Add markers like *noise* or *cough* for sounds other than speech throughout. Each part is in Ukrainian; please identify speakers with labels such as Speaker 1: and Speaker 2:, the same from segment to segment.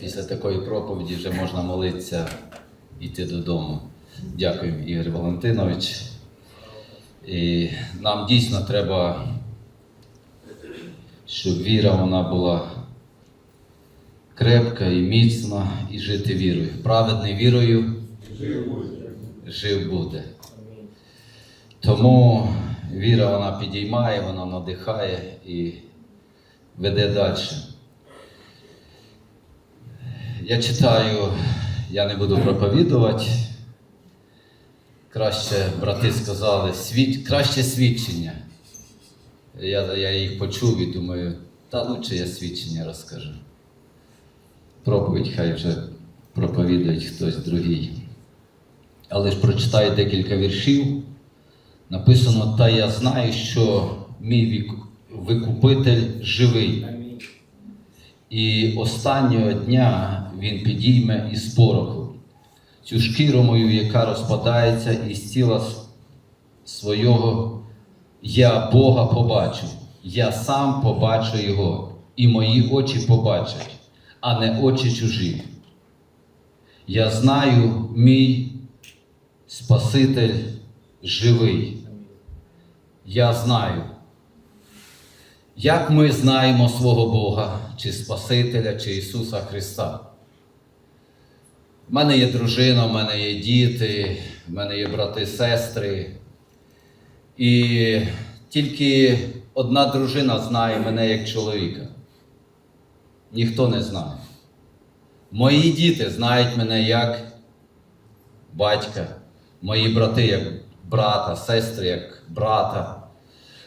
Speaker 1: після такої проповіді вже можна молитися йти додому. Дякую, Ігор Валентинович. І нам дійсно треба, щоб віра вона була крепка і міцна, і жити вірою. Праведний вірою жив буде. Тому віра вона підіймає, вона надихає і веде далі. Я читаю, я не буду проповідувати. Краще брати сказали, світ, краще свідчення. Я, я їх почув і думаю, та лучше я свідчення розкажу. Проповідь хай вже проповідують хтось другий. Але ж прочитаю декілька віршів. Написано, та я знаю, що мій вік- викупитель живий. І останнього дня він підійме із пороху цю шкіру мою, яка розпадається із тіла свого, я Бога побачу, я сам побачу Його, і мої очі побачать, а не очі чужі. Я знаю, мій Спаситель живий. Я знаю. Як ми знаємо свого Бога, чи Спасителя, чи Ісуса Христа? У мене є дружина, в мене є діти, в мене є брати, і сестри. І тільки одна дружина знає мене як чоловіка. Ніхто не знає. Мої діти знають мене як батька, мої брати як брата, сестри як брата.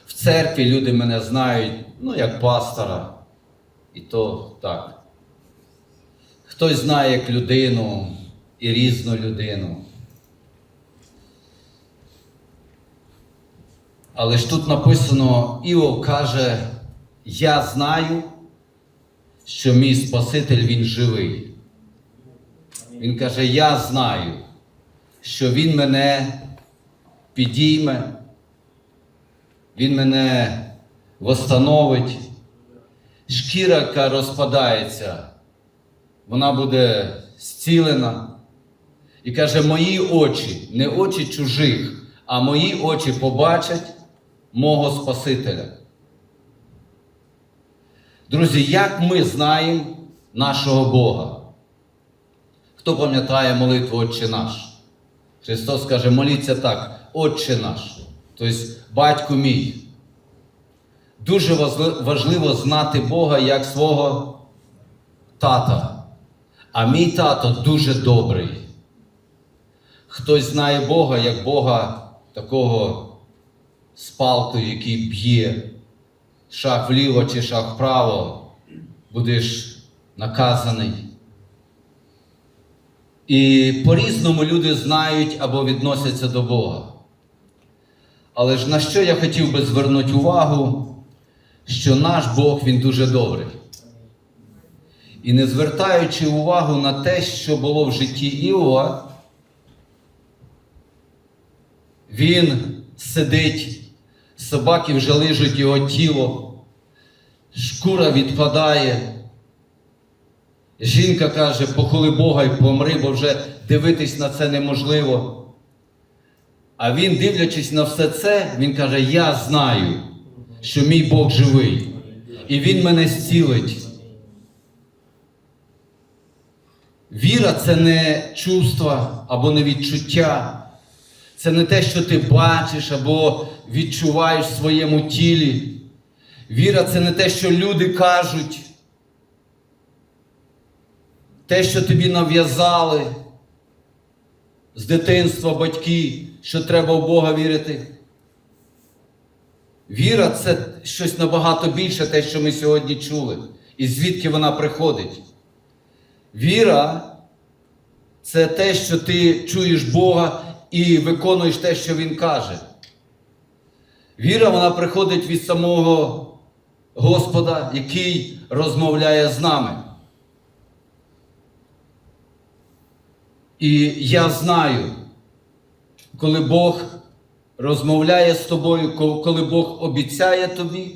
Speaker 1: В церкві люди мене знають, ну, як пастора. І то так. Хтось знає як людину і різну людину. Але ж тут написано, Іов каже, я знаю, що мій Спаситель він живий. Він каже, я знаю, що Він мене підійме, Він мене восстановить. Шкіра, яка розпадається, вона буде зцілена. І каже, мої очі, не очі чужих, а мої очі побачать мого Спасителя. Друзі, як ми знаємо нашого Бога? Хто пам'ятає молитву Отче наш? Христос каже, моліться так, Отче наш, тобто батько мій. Дуже важливо знати Бога як свого тата. А мій тато дуже добрий. Хтось знає Бога як Бога такого з палкою, який б'є, шаг вліво чи шаг вправо, будеш наказаний. І по-різному люди знають або відносяться до Бога. Але ж на що я хотів би звернути увагу, що наш Бог він дуже добрий. І не звертаючи увагу на те, що було в житті Іова, він сидить, собаки вже лижуть його тіло, шкура відпадає. Жінка каже, похоли Бога і помри, бо вже дивитись на це неможливо. А він, дивлячись на все це, він каже: Я знаю, що мій Бог живий, і Він мене зцілить. Віра це не чувства або не відчуття. Це не те, що ти бачиш або відчуваєш в своєму тілі. Віра це не те, що люди кажуть, те, що тобі нав'язали з дитинства батьки, що треба в Бога вірити. Віра це щось набагато більше, те, що ми сьогодні чули, і звідки вона приходить. Віра це те, що ти чуєш Бога і виконуєш те, що Він каже. Віра вона приходить від самого Господа, який розмовляє з нами. І я знаю, коли Бог розмовляє з тобою, коли Бог обіцяє тобі,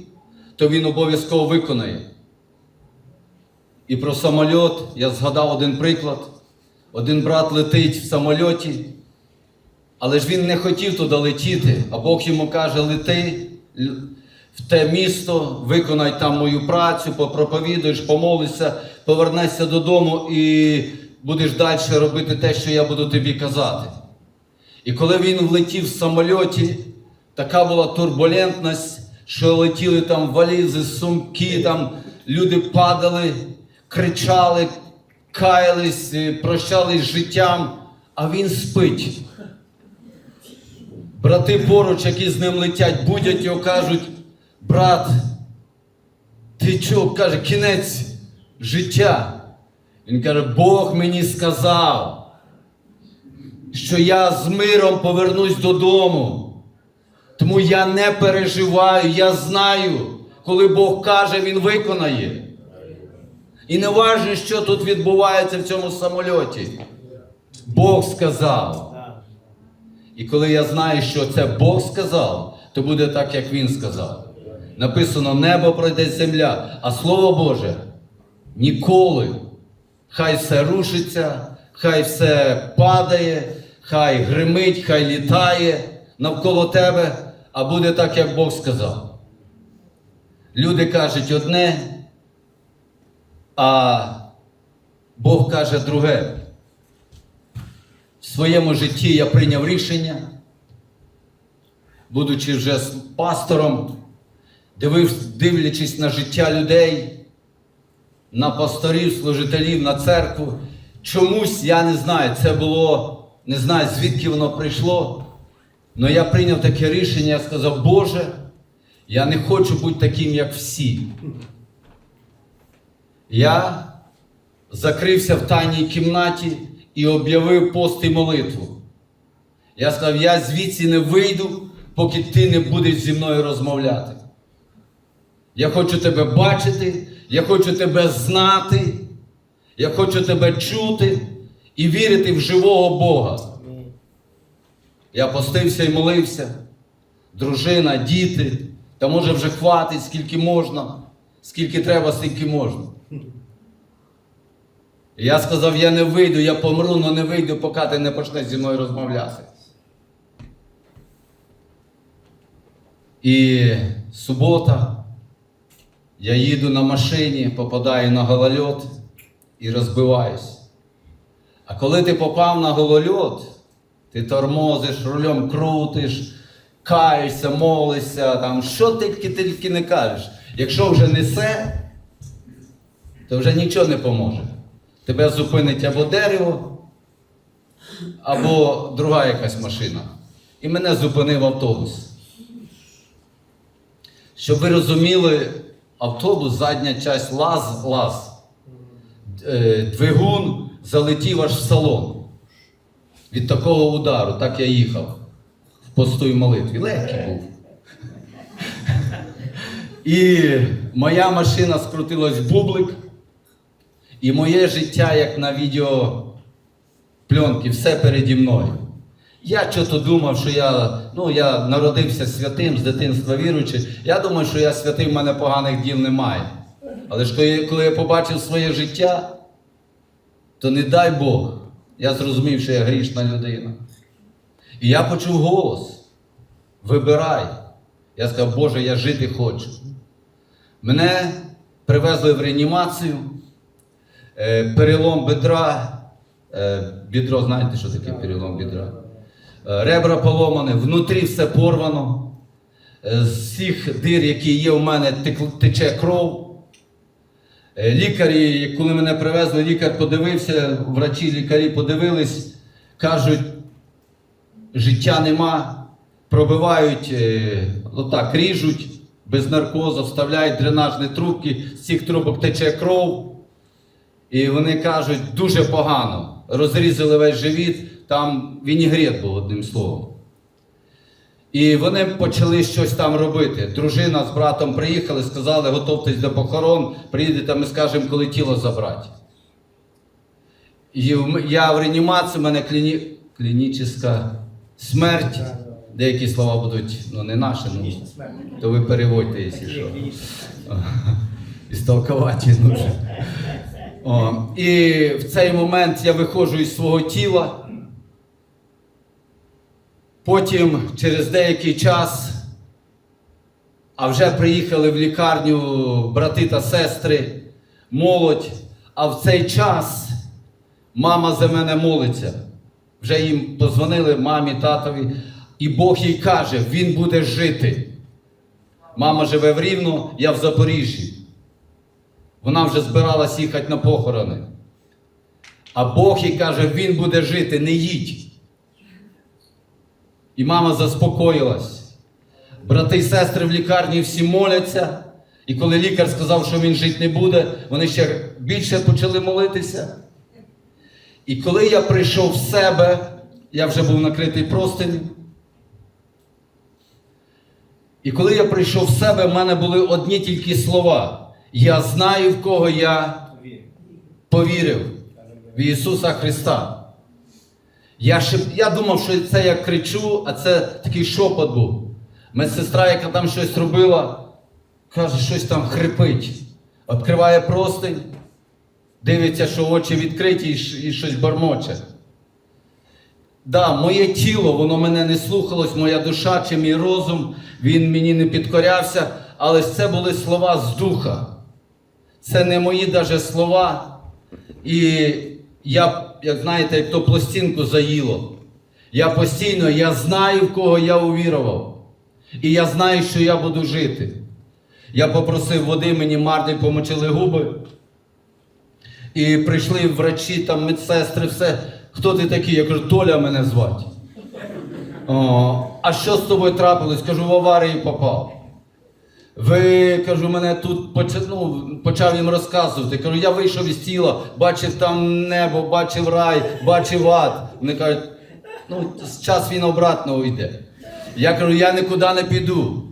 Speaker 1: то Він обов'язково виконає. І про самоліт я згадав один приклад. Один брат летить в самольоті, але ж він не хотів туди летіти, а Бог йому каже: лети в те місто, виконай там мою працю, попроповідуєш, помолишся, повернешся додому і будеш далі робити те, що я буду тобі казати. І коли він влетів в самольоті, така була турбулентність, що летіли там валізи, сумки, там люди падали, кричали, каялись, е, прощались життям, а він спить. Брати поруч, які з ним летять, будять його, кажуть, брат, ти чого? Каже, кінець життя. Він каже, Бог мені сказав, що я з миром повернусь додому. Тому я не переживаю, я знаю, коли Бог каже, Він виконає. І не важливо, що тут відбувається в цьому самольоті. Бог сказав. І коли я знаю, що це Бог сказав, то буде так, як Він сказав. Написано: небо пройде земля, а Слово Боже ніколи. Хай все рушиться, хай все падає, хай гримить, хай літає навколо тебе, а буде так, як Бог сказав. Люди кажуть одне, а Бог каже друге. В своєму житті я прийняв рішення, будучи вже пастором, дивлячись на життя людей, на пасторів, служителів, на церкву. Чомусь я не знаю, це було, не знаю, звідки воно прийшло. Але я прийняв таке рішення, я сказав, Боже, я не хочу бути таким, як всі. Я закрився в тайній кімнаті і об'явив пост і молитву. Я сказав, я звідси не вийду, поки ти не будеш зі мною розмовляти. Я хочу тебе бачити, я хочу тебе знати, я хочу тебе чути і вірити в живого Бога. Я постився і молився. Дружина, діти, та може вже хватить, скільки можна, скільки треба, скільки можна. Я сказав, я не вийду, я помру, але не вийду, поки ти не почнеш зі мною розмовляти. І субота, я їду на машині, попадаю на голольот і розбиваюсь. А коли ти попав на голольот, ти тормозиш, рулем крутиш, каєшся, молишся, там, що ти тільки не кажеш. Якщо вже несе, то вже нічого не поможе. Тебе зупинить або дерево, або друга якась машина. І мене зупинив автобус. Щоб ви розуміли, автобус, задня часть лаз, лаз, е, двигун залетів аж в салон. Від такого удару, так я їхав в посту і молитві. Легкий був. І моя машина скрутилась в бублик, і моє життя, як на відео пленки, все переді мною. Я чого думав, що я, ну, я народився святим з дитинства віруючи. Я думаю, що я святий, в мене поганих діл немає. Але ж коли, коли я побачив своє життя, то не дай Бог, я зрозумів, що я грішна людина. І я почув голос: вибирай. Я сказав, Боже, я жити хочу. Мене привезли в реанімацію, перелом бедра. Е, бідро, знаєте, що таке перелом бідра? Е, ребра поломані, внутрі все порвано. Е, З всіх дир, які є у мене, тече кров. Е, Лікарі, коли мене привезли, лікар подивився, врачі, лікарі подивились, кажуть, життя нема, пробивають, е, отак ріжуть без наркозу, вставляють дренажні трубки, з цих трубок тече кров. І вони кажуть, дуже погано. Розрізали весь живіт, там вінігрет був одним словом. І вони почали щось там робити. Дружина з братом приїхали, сказали, готовтесь до похорон, приїдете, ми скажемо, коли тіло забрати. І в- я в реанімації, у мене кліні... клінічна смерть. Деякі слова будуть ну, не наші, ну, то ви переводьте, якщо що. Істолковати *laughs* нужно. О, і в цей момент я виходжу із свого тіла. Потім, через деякий час, а вже приїхали в лікарню брати та сестри, молодь. А в цей час мама за мене молиться. Вже їм позвонили мамі, татові, і Бог їй каже, він буде жити. Мама живе в Рівно, я в Запоріжжі. Вона вже збиралась їхати на похорони. А Бог їй каже, він буде жити, не їдь. І мама заспокоїлась. Брати і сестри в лікарні всі моляться. І коли лікар сказав, що він жити не буде, вони ще більше почали молитися. І коли я прийшов в себе, я вже був накритий простиню. І коли я прийшов в себе, в мене були одні тільки слова. Я знаю, в кого я повірив в Ісуса Христа. Я, шип... я думав, що це я кричу, а це такий шепот був. Медсестра, яка там щось робила, каже, щось там хрипить. Відкриває простинь, дивиться, що очі відкриті і щось бормоче. Да, моє тіло, воно мене не слухалось, моя душа чи мій розум, він мені не підкорявся, але це були слова з духа. Це не мої даже слова. І я, як знаєте, як то пластинку заїло. Я постійно, я знаю, в кого я увірував. І я знаю, що я буду жити. Я попросив води, мені марні помочили губи. І прийшли врачі, там медсестри, все. Хто ти такий? Я кажу, Толя мене звати. О, а що з тобою трапилось? Кажу, в аварію попав. Ви, кажу, мене тут почав, ну, почав їм розказувати. Кажу, я вийшов із тіла, бачив там небо, бачив рай, бачив ад. Вони кажуть, ну, час він обратно уйде. Я кажу, я нікуди не піду.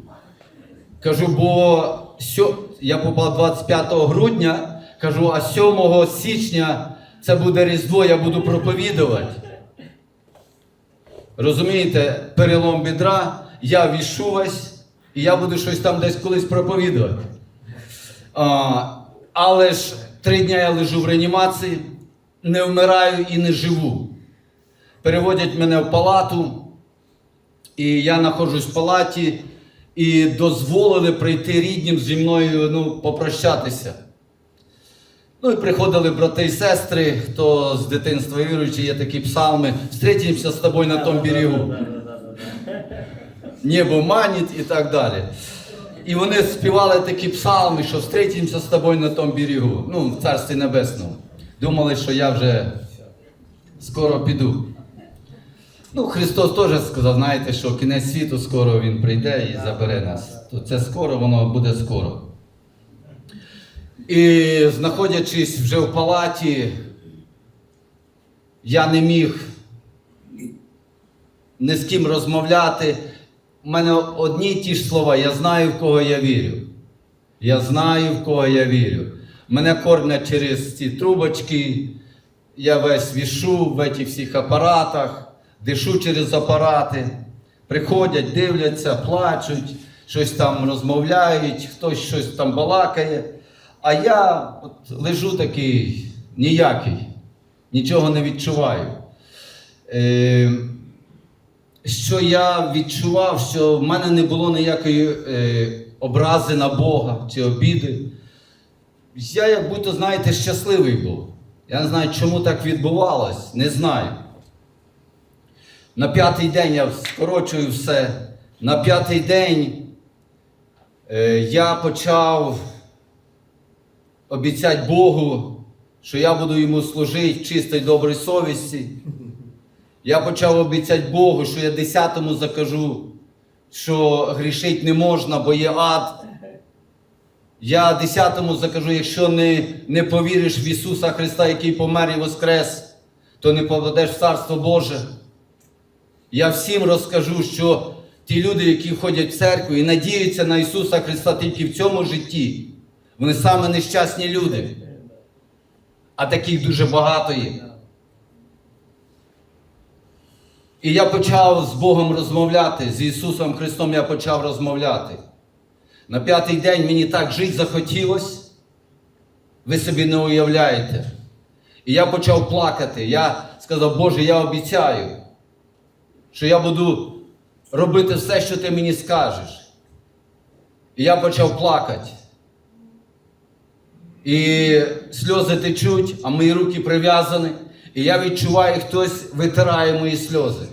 Speaker 1: Кажу, бо сьо... я попав 25 грудня, кажу, а 7 січня це буде Різдво, я буду проповідувати. Розумієте, перелом бідра, я вішу весь, і я буду щось там десь колись проповідувати. А, але ж три дні я лежу в реанімації, не вмираю і не живу. Переводять мене в палату, і я знаходжусь в палаті, і дозволили прийти ріднім зі мною ну, попрощатися. Ну і приходили брати і сестри, хто з дитинства віруючий, є такі псалми, «Встретимся з тобою на тому берегу. Небо манить і так далі. І вони співали такі псалми, що «Встретимся з тобою на тому берегу, ну, в Царстві Небесному. Думали, що я вже скоро піду. Ну, Христос теж сказав, знаєте, що кінець світу скоро Він прийде і забере нас. То це скоро, воно буде скоро. І знаходячись вже в палаті, я не міг ні з ким розмовляти. У мене одні ті ж слова, я знаю, в кого я вірю. Я знаю, в кого я вірю. Мене кормлять через ці трубочки, я весь вішу в цих всіх апаратах, дишу через апарати. Приходять, дивляться, плачуть, щось там розмовляють, хтось щось там балакає. А я от лежу такий ніякий, нічого не відчуваю. Е, що я відчував, що в мене не було ніякої е, образи на Бога чи обіди. Я, як будто, знаєте, щасливий був. Я не знаю, чому так відбувалось, не знаю. На п'ятий день я скорочую все. На п'ятий день е, я почав обіцяти Богу, що я буду йому служити в чистій добрій совісті. Я почав обіцяти Богу, що я десятому закажу, що грішить не можна, бо є ад. Я десятому закажу, якщо не, не повіриш в Ісуса Христа, який помер і воскрес, то не попадеш в Царство Боже. Я всім розкажу, що ті люди, які ходять в церкву і надіються на Ісуса Христа тільки в цьому житті, вони саме нещасні люди. А таких дуже багато є. І я почав з Богом розмовляти, з Ісусом Христом я почав розмовляти. На п'ятий день мені так жити захотілось. ви собі не уявляєте. І я почав плакати. Я сказав, Боже, я обіцяю, що я буду робити все, що ти мені скажеш. І я почав плакати. І сльози течуть, а мої руки прив'язані. І я відчуваю, хтось витирає мої сльози.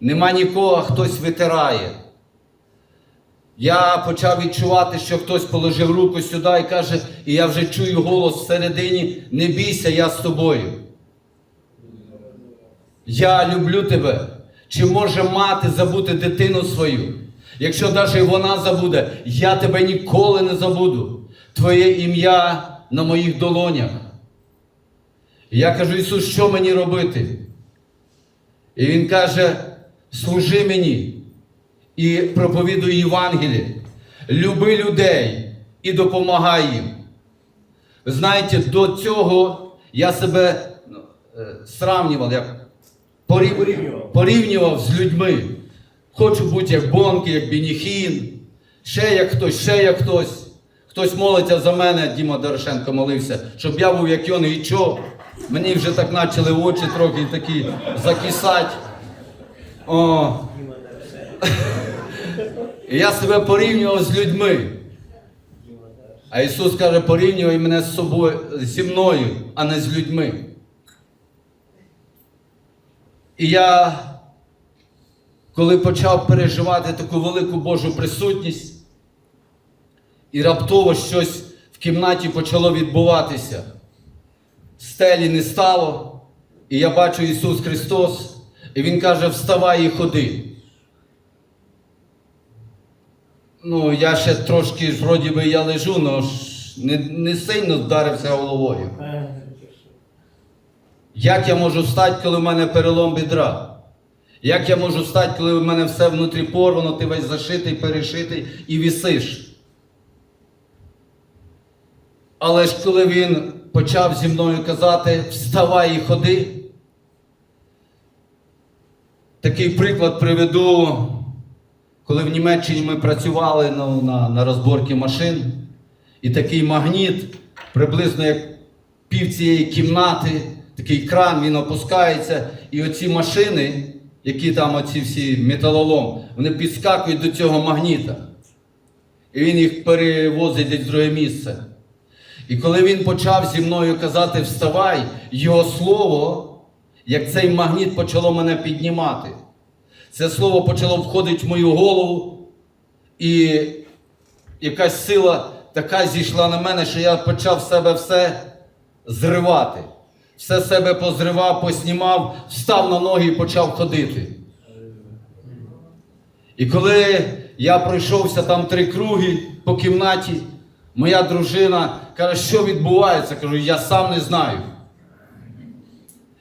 Speaker 1: Нема нікого, хтось витирає. Я почав відчувати, що хтось положив руку сюди і каже, і я вже чую голос всередині: не бійся, я з тобою. Я люблю тебе. Чи може мати забути дитину свою? Якщо навіть вона забуде, я тебе ніколи не забуду. Твоє ім'я на моїх долонях. Я кажу, Ісус, що мені робити? І Він каже: служи мені і проповідуй Євангеліє, люби людей і допомагай їм. Знаєте, до цього я себе ну, е, сравнював, як
Speaker 2: Порівнював.
Speaker 1: порівнював з людьми. Хочу бути як Бонки, як Бініхін, ще як хтось, ще як хтось. Хтось молиться за мене, Діма Дорошенко молився, щоб я був як йон і чо. Мені вже так почали очі трохи такі закисати. О, я себе порівнював з людьми. А Ісус каже, порівнювай мене з собою, зі мною, а не з людьми. І я, коли почав переживати таку велику Божу присутність, і раптово щось в кімнаті почало відбуватися. Стелі не стало, і я бачу Ісус Христос, і Він каже, вставай і ходи. Ну, я ще трошки ж вроді би я лежу, але не, не сильно вдарився головою. Як я можу встати, коли в мене перелом бідра? Як я можу встати, коли в мене все внутрі порвано, ти весь зашитий, перешитий і вісиш? Але ж коли він почав зі мною казати, вставай і ходи, такий приклад приведу, коли в Німеччині ми працювали на, на, на розборці машин, і такий магніт, приблизно як пів цієї кімнати, такий кран, він опускається, і оці машини, які там оці всі металолом, вони підскакують до цього магніта. І він їх перевозить десь в друге місце. І коли він почав зі мною казати вставай, його слово, як цей магніт почало мене піднімати. Це слово почало входити в мою голову, і якась сила така зійшла на мене, що я почав себе все зривати. Все себе позривав, поснімав, встав на ноги і почав ходити. І коли я пройшовся там три круги по кімнаті, моя дружина каже, що відбувається? Кажу, я сам не знаю.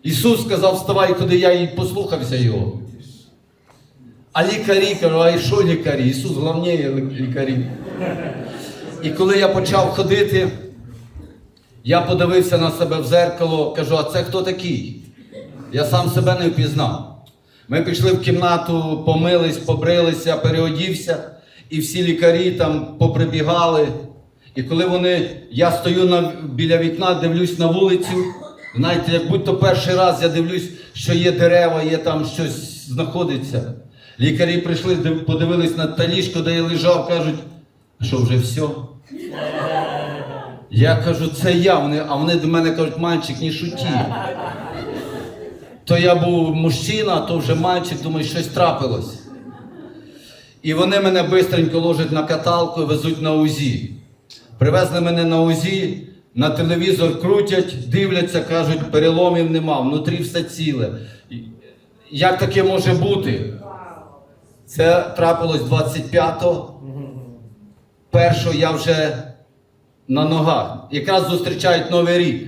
Speaker 1: Ісус сказав, вставай, куди я і послухався його. А лікарі кажу, а що лікарі? Ісус головніє лікарі. І коли я почав ходити, я подивився на себе в зеркало, кажу, а це хто такий? Я сам себе не впізнав. Ми пішли в кімнату, помились, побрилися, переодівся, і всі лікарі там поприбігали. І коли вони, я стою на, біля вікна, дивлюсь на вулицю, знаєте, як будь-то перший раз я дивлюсь, що є дерева, є там щось знаходиться. Лікарі прийшли, див- подивились на та ліжко, де я лежав, кажуть, що вже все. Я кажу, це я. Вони, а вони до мене кажуть, мальчик, не шуті. То я був мужчина, то вже мальчик, думаю, щось трапилось. І вони мене бистренько ложать на каталку і везуть на УЗІ. Привезли мене на УЗІ, на телевізор крутять, дивляться, кажуть, переломів нема, внутрі все ціле. Як таке може бути? Це трапилось 25-го. Першого я вже на ногах. Якраз зустрічають Новий рік.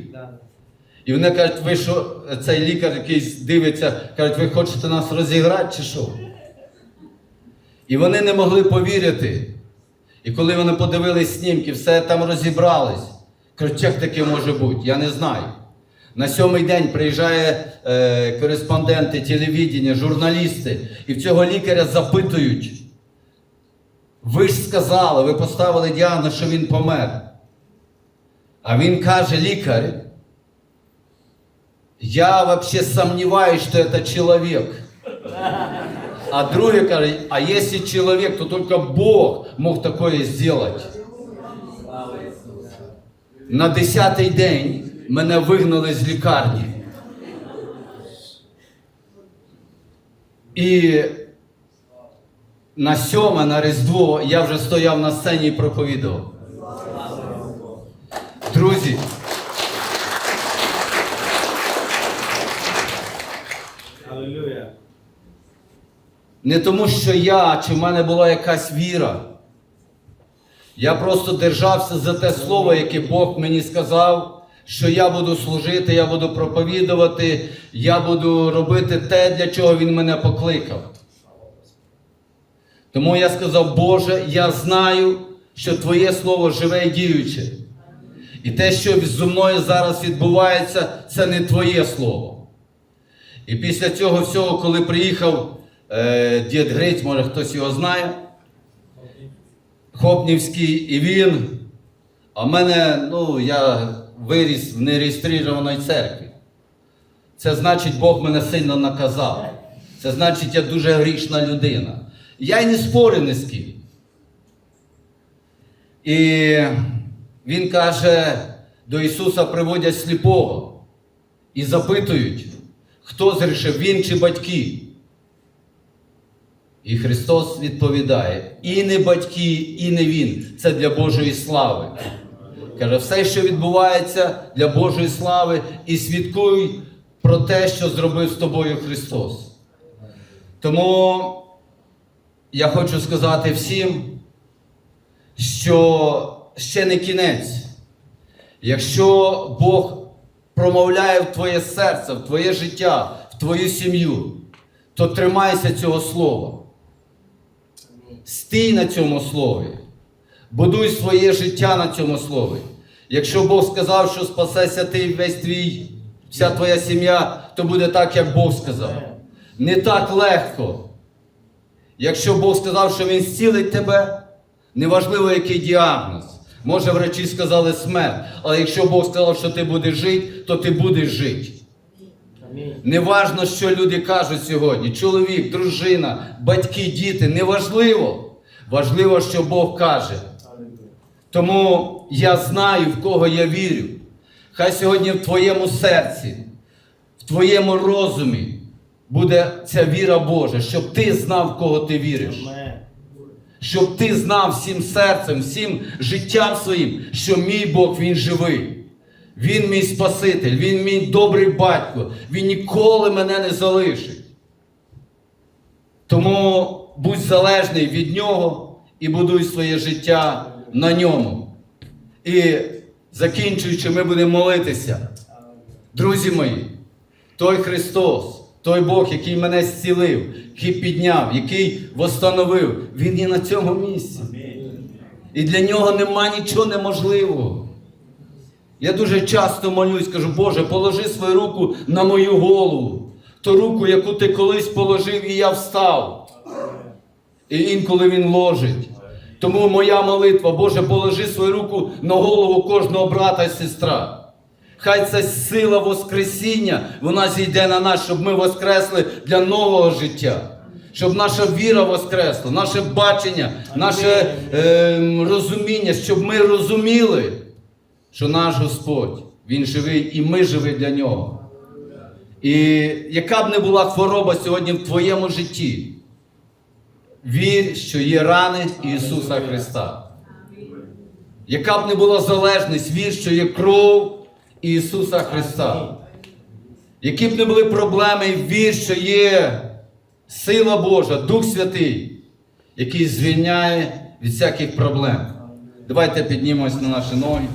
Speaker 1: І вони кажуть, ви що, цей лікар якийсь дивиться, кажуть, ви хочете нас розіграти чи що? І вони не могли повірити. І коли вони подивились снімки, все там розібрались. Кажуть, як таке може бути? Я не знаю. На сьомий день приїжджає е, кореспонденти, телевідення, журналісти, і в цього лікаря запитують. Ви ж сказали, ви поставили діагноз, що він помер. А він каже, лікар, я вообще сомневаюсь, что это человек. А другой говорит, а если человек, то только Бог мог такое сделать. На десятий день мене вигнали з лікарні. І на сьоме, на Різдво я вже стояв на сцені і проповідував. Друзі, не тому, що я чи в мене була якась віра. Я просто держався за те слово, яке Бог мені сказав, що я буду служити, я буду проповідувати, я буду робити те, для чого Він мене покликав. Тому я сказав, Боже, я знаю, що Твоє Слово живе і діюче. І те, що зі мною зараз відбувається, це не Твоє Слово. І після цього всього, коли приїхав е, дід Гриць, може хтось його знає, Хопнівський, і він, а в мене, ну, я виріс в нереєстрованій церкві. Це значить, Бог мене сильно наказав. Це значить, я дуже грішна людина. Я й не спорю ні з ким. І він каже, до Ісуса приводять сліпого і запитують, хто зрішив, він чи батьки. І Христос відповідає: і не батьки, і не Він. Це для Божої слави. Каже, все, що відбувається для Божої слави, і свідкуй про те, що зробив з тобою Христос. Тому я хочу сказати всім, що ще не кінець. Якщо Бог промовляє в твоє серце, в твоє життя, в твою сім'ю, то тримайся цього слова. Стій на цьому слові. Будуй своє життя на цьому слові. Якщо Бог сказав, що спасеся ти весь твій, вся твоя сім'я, то буде так, як Бог сказав. Не так легко. Якщо Бог сказав, що Він зцілить тебе, неважливо, який діагноз. Може, врачі сказали смерть, але якщо Бог сказав, що ти будеш жити, то ти будеш жити.
Speaker 2: Амінь.
Speaker 1: Неважно, що люди кажуть сьогодні: чоловік, дружина, батьки, діти, неважливо. Важливо, що Бог каже. Тому я знаю, в кого я вірю. Хай сьогодні в твоєму серці, в твоєму розумі буде ця віра Божа, щоб ти знав, в кого ти віриш. Щоб ти знав всім серцем, всім життям своїм, що мій Бог Він живий. Він мій Спаситель, Він мій добрий батько, Він ніколи мене не залишить. Тому будь залежний від нього і будуй своє життя на ньому. І закінчуючи, ми будемо молитися. Друзі мої, той Христос, той Бог, який мене зцілив, який підняв, який восстановив, Він є на цьому місці. І для нього нема нічого неможливого. Я дуже часто молюсь, кажу, Боже, положи свою руку на мою голову, ту руку, яку ти колись положив, і я встав. І інколи він ложить. Тому моя молитва, Боже, положи свою руку на голову кожного брата і сестра. Хай ця сила Воскресіння, вона зійде на нас, щоб ми воскресли для нового життя. Щоб наша віра воскресла, наше бачення, наше е, розуміння, щоб ми розуміли, що наш Господь, Він живий і ми живі для нього. І яка б не була хвороба сьогодні в твоєму житті, вір, що є рани Ісуса Христа. Яка б не була залежність, вір, що є кров Ісуса Христа. Які б не були проблеми, вір, що є сила Божа, Дух Святий, який звільняє від всяких проблем. Давайте піднімемось на наші ноги.